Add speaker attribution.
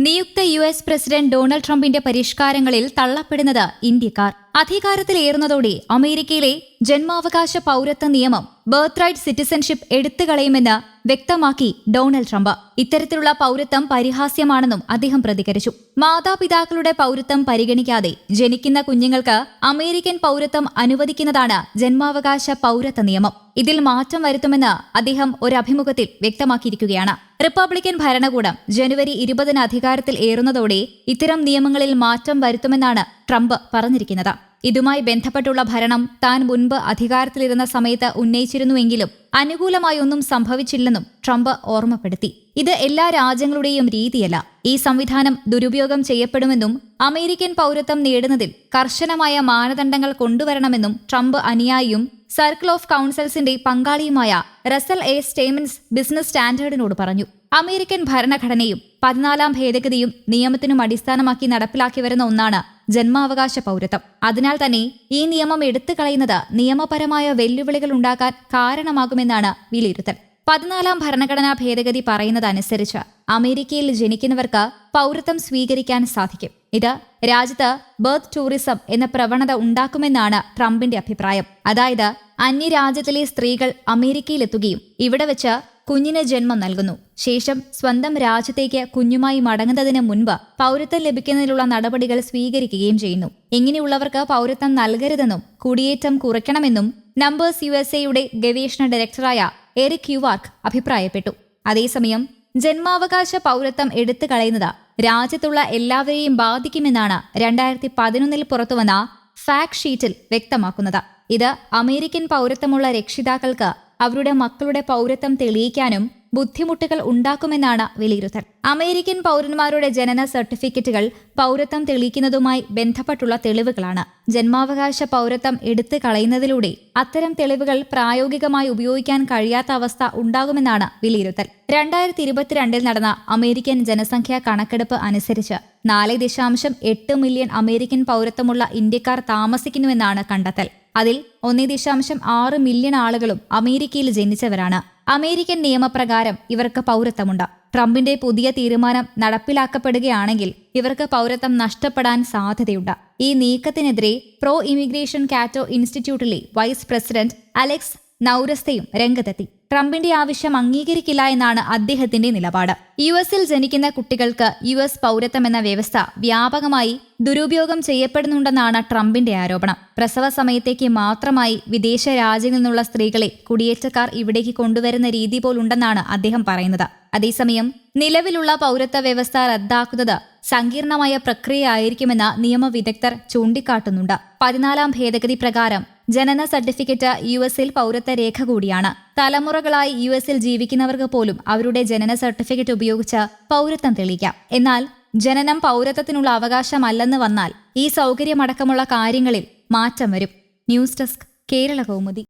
Speaker 1: നിയുക്ത U S president Donald ട്രംപിന്റെ പരിഷ്കാരങ്ങളിൽ തള്ളപ്പെടുന്നത് ഇന്ത്യക്കാർ. അധികാരത്തിലേറുന്നതോടെ അമേരിക്കയിലെ ജന്മാവകാശ പൗരത്വ നിയമം ബർത്ത് റൈറ്റ് സിറ്റിസൺഷിപ്പ് എടുത്തുകളയുമെന്ന് വ്യക്തമാക്കി ഡൊണാൾഡ് ട്രംപ്. ഇത്തരത്തിലുള്ള പൗരത്വം പരിഹാസ്യമാണെന്നും അദ്ദേഹം പ്രതികരിച്ചു. മാതാപിതാക്കളുടെ പൗരത്വം പരിഗണിക്കാതെ ജനിക്കുന്ന കുഞ്ഞുങ്ങൾക്ക് അമേരിക്കൻ പൗരത്വം അനുവദിക്കുന്നതാണ് ജന്മാവകാശ പൗരത്വ നിയമം. ഇതിൽ മാറ്റം വരുത്തുമെന്ന് അദ്ദേഹം ഒരു അഭിമുഖത്തിൽ വ്യക്തമാക്കിയിരിക്കുകയാണ്. റിപ്പബ്ലിക്കൻ ഭരണകൂടം ജനുവരി ഇരുപതിന് അധികാരത്തിൽ ഏറുന്നതോടെ ഇത്തരം നിയമങ്ങളിൽ മാറ്റം വരുത്തുമെന്നാണ് ട്രംപ് പറഞ്ഞിരിക്കുന്നത്. ഇതുമായി ബന്ധപ്പെട്ടുള്ള ഭരണം താൻ മുൻപ് അധികാരത്തിലിരുന്ന സമയത്ത് ഉന്നയിച്ചിരുന്നുവെങ്കിലും അനുകൂലമായി ഒന്നും സംഭവിച്ചില്ലെന്നും ട്രംപ് ഓർമ്മപ്പെടുത്തി. ഇത് എല്ലാ രാജ്യങ്ങളുടെയും രീതിയല്ല. ഈ സംവിധാനം ദുരുപയോഗം ചെയ്യപ്പെടുമെന്നും അമേരിക്കൻ പൗരത്വം നേടുന്നതിൽ കർശനമായ മാനദണ്ഡങ്ങൾ കൊണ്ടുവരണമെന്നും ട്രംപ് അനുയായിയും സർക്കിൾ ഓഫ് കൗൺസിൽസിന്റെ പങ്കാളിയുമായ റസൽ എ. സ്റ്റേമൻസ് ബിസിനസ് സ്റ്റാൻഡേർഡിനോട് പറഞ്ഞു. അമേരിക്കൻ ഭരണഘടനയും പതിനാലാം ഭേദഗതിയും നിയമത്തിനും അടിസ്ഥാനമാക്കി നടപ്പിലാക്കി വരുന്ന ഒന്നാണ് ജന്മാവകാശ പൗരത്വം. അതിനാൽ തന്നെ ഈ നിയമം എടുത്തു കളയുന്നത് നിയമപരമായ വെല്ലുവിളികൾ ഉണ്ടാക്കാൻ കാരണമാകുമെന്നാണ് വിലയിരുത്തൽ. പതിനാലാം ഭരണഘടനാ ഭേദഗതി പറയുന്നതനുസരിച്ച് അമേരിക്കയിൽ ജനിക്കുന്നവർക്ക് പൗരത്വം സ്വീകരിക്കാൻ സാധിക്കും. ഇത് രാജ്യത്ത് ബർത്ത് ടൂറിസം എന്ന പ്രവണത ഉണ്ടാക്കുമെന്നാണ് ട്രംപിന്റെ അഭിപ്രായം. അതായത് അന്യരാജ്യത്തിലെ സ്ത്രീകൾ അമേരിക്കയിലെത്തുകയും ഇവിടെ വെച്ച് കുഞ്ഞിന് ജന്മം നൽകുന്നു. ശേഷം സ്വന്തം രാജ്യത്തേക്ക് കുഞ്ഞുമായി മടങ്ങുന്നതിന് മുൻപ് പൗരത്വം ലഭിക്കുന്നതിനുള്ള നടപടികൾ സ്വീകരിക്കുകയും ചെയ്യുന്നു. ഇങ്ങനെയുള്ളവർക്ക് പൗരത്വം നൽകരുതെന്നും കുടിയേറ്റം കുറയ്ക്കണമെന്നും നമ്പേഴ്സ് യു എസ് എയുടെ ഗവേഷണ ഡയറക്ടറായ എറിക് യുവാർക്ക് അഭിപ്രായപ്പെട്ടു. അതേസമയം ജന്മാവകാശ പൗരത്വം എടുത്തു കളയുന്നത് രാജ്യത്തുള്ള എല്ലാവരെയും ബാധിക്കുമെന്നാണ് രണ്ടായിരത്തി പതിനൊന്നിൽ പുറത്തുവന്ന ഫാക്ട് ഷീറ്റിൽ വ്യക്തമാക്കുന്നത്. ഇത് അമേരിക്കൻ പൗരത്വമുള്ള രക്ഷിതാക്കൾക്ക് അവരുടെ മക്കളുടെ പൗരത്വം തെളിയിക്കാനും ബുദ്ധിമുട്ടുകൾ ഉണ്ടാക്കുമെന്നാണ് വിലയിരുത്തൽ. അമേരിക്കൻ പൗരന്മാരുടെ ജനന സർട്ടിഫിക്കറ്റുകൾ പൗരത്വം തെളിയിക്കുന്നതുമായി ബന്ധപ്പെട്ടുള്ള തെളിവുകളാണ്. ജന്മാവകാശ പൗരത്വം എടുത്തു കളയുന്നതിലൂടെ അത്തരം തെളിവുകൾ പ്രായോഗികമായി ഉപയോഗിക്കാൻ കഴിയാത്ത അവസ്ഥ ഉണ്ടാകുമെന്നാണ് വിലയിരുത്തൽ. രണ്ടായിരത്തി ഇരുപത്തിരണ്ടിൽ നടന്ന അമേരിക്കൻ ജനസംഖ്യാ കണക്കെടുപ്പ് അനുസരിച്ച് നാല് ദശാംശം എട്ട് മില്യൺ അമേരിക്കൻ പൗരത്വമുള്ള ഇന്ത്യക്കാർ താമസിക്കുന്നുവെന്നാണ് കണ്ടെത്തൽ. അതിൽ ഒന്നേ ദശാംശം ആറ് മില്യൺ ആളുകളും അമേരിക്കയിൽ ജനിച്ചവരാണ്. അമേരിക്കൻ നിയമപ്രകാരം ഇവർക്ക് പൗരത്വമുണ്ട്. ട്രംപിന്റെ പുതിയ തീരുമാനം നടപ്പിലാക്കപ്പെടുകയാണെങ്കിൽ ഇവർക്ക് പൗരത്വം നഷ്ടപ്പെടാൻ സാധ്യതയുണ്ട്. ഈ നീക്കത്തിനെതിരെ പ്രോ ഇമിഗ്രേഷൻ കാറ്റോ ഇൻസ്റ്റിറ്റ്യൂട്ടിലെ വൈസ് പ്രസിഡന്റ് അലക്സ് നൌരസ്തയും രംഗത്തെത്തി. ട്രംപിന്റെ ആവശ്യം അംഗീകരിക്കില്ല എന്നാണ് അദ്ദേഹത്തിന്റെ നിലപാട്. യു എസിൽ ജനിക്കുന്ന കുട്ടികൾക്ക് യു എസ് പൗരത്വം എന്ന വ്യവസ്ഥ വ്യാപകമായി ദുരുപയോഗം ചെയ്യപ്പെടുന്നുണ്ടെന്നാണ് ട്രംപിന്റെ ആരോപണം. പ്രസവ സമയത്തേക്ക് മാത്രമായി വിദേശ രാജ്യങ്ങളിൽ നിന്നുള്ള സ്ത്രീകളെ കുടിയേറ്റക്കാർ ഇവിടേക്ക് കൊണ്ടുവരുന്ന രീതി പോലുണ്ടെന്നാണ് അദ്ദേഹം പറയുന്നത്. അതേസമയം നിലവിലുള്ള പൗരത്വ വ്യവസ്ഥ റദ്ദാക്കുന്നത് സങ്കീർണമായ പ്രക്രിയ പ്രക്രിയയായിരിക്കുമെന്ന് നിയമവിദഗ്ധർ ചൂണ്ടിക്കാട്ടുന്നുണ്ട്. പതിനാലാം ഭേദഗതി പ്രകാരം ജനന സർട്ടിഫിക്കറ്റ് യു എസിൽ പൗരത്വ രേഖ കൂടിയാണ്. തലമുറകളായി യു എസിൽ ജീവിക്കുന്നവർക്ക് പോലും അവരുടെ ജനന സർട്ടിഫിക്കറ്റ് ഉപയോഗിച്ച് പൗരത്വം തെളിയിക്കാം. എന്നാൽ ജനനം പൗരത്വത്തിനുള്ള അവകാശമല്ലെന്ന് വന്നാൽ ഈ സൗകര്യമടക്കമുള്ള കാര്യങ്ങളിൽ മാറ്റം വരും. News desk Kerala Kaumudi.